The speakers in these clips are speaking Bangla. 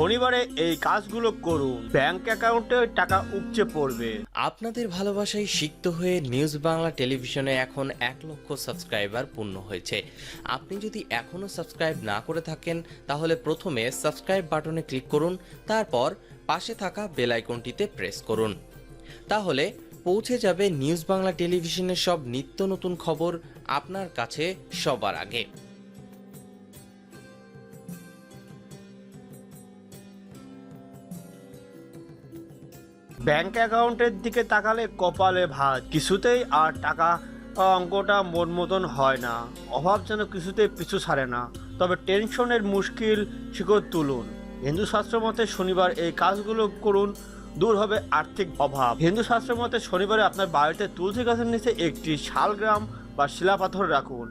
শনিবারে এই কাজগুলো করুন। ব্যাংক অ্যাকাউন্টে টাকা উপচে পড়বে। আপনাদের ভালোবাসায় সিক্ত হয়ে নিউজ বাংলা টেলিভিশনে এখন এক লক্ষ সাবস্ক্রাইবার পূর্ণ হয়েছে। আপনি যদি এখনও সাবস্ক্রাইব না করে থাকেন, তাহলে প্রথমে সাবস্ক্রাইব বাটনে ক্লিক করুন, তারপর পাশে থাকা বেল আইকনটিতে প্রেস করুন। তাহলে পৌঁছে যাবে নিউজ বাংলা টেলিভিশনের সব নিত্য নতুন খবর আপনার কাছে সবার আগে। ব্যাংক অ্যাকাউন্টের দিকে তাকালে কপালে ভাত। কিছুতেই আর টাকা অঙ্কটা মন মতন হয় না। অভাব যেন কিছুতেই পিছু ছাড়ে না। তবে টেনশনের মুশকিল শিকড় তুলুন। হিন্দু শাস্ত্র মতে শনিবার এই কাজগুলো করুন, দূর হবে আর্থিক অভাব। হিন্দু শাস্ত্র মতে শনিবারে আপনার বাড়িতে তুলসী গাছের নিচে একটি শালগ্রাম বা শিলাপাথর রাখুন।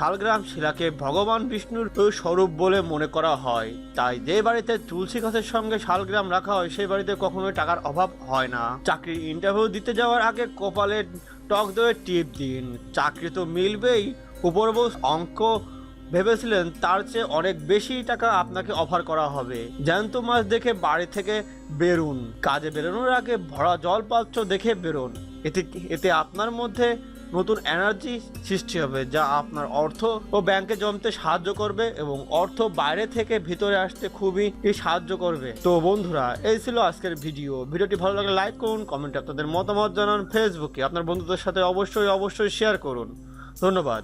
শালগ্রাম শিলাকে ভগবান বিষ্ণুর স্বরূপ বলে মনে করা হয়। তাই যে বাড়িতে তুলসী গাছের সঙ্গে শালগ্রাম রাখা হয়, সেই বাড়িতে কখনোই টাকার অভাব হয় না। চাকরির ইন্টারভিউ দিতে যাওয়ার আগে কপালে টক দইয়ের টিপ দিন। চাকরি তো মিলবেই। উপরবশ অঙ্ক ভেবেছিলেন, তার চেয়ে অনেক বেশি টাকা আপনাকে অফার করা হবে। জ্যান্ত মাছ দেখে বাড়ি থেকে বেরুন। কাজে বেরোনোর আগে ভরা জল পাত্র দেখে বেরোন। এতে এতে আপনার মধ্যে নতুন এনার্জি সৃষ্টি হবে, যা আপনার অর্থ ও ব্যাংকে জমতে সাহায্য করবে এবং অর্থ বাইরে থেকে ভিতরে আসতে খুবই সাহায্য করবে। তো বন্ধুরা, এই ছিল আজকের ভিডিও ভিডিওটি ভালো লাগলে লাইক করুন কমেন্টে আপনাদের মতামত জানান ফেসবুকে আপনার বন্ধুদের সাথে অবশ্যই অবশ্যই শেয়ার করুন। ধন্যবাদ।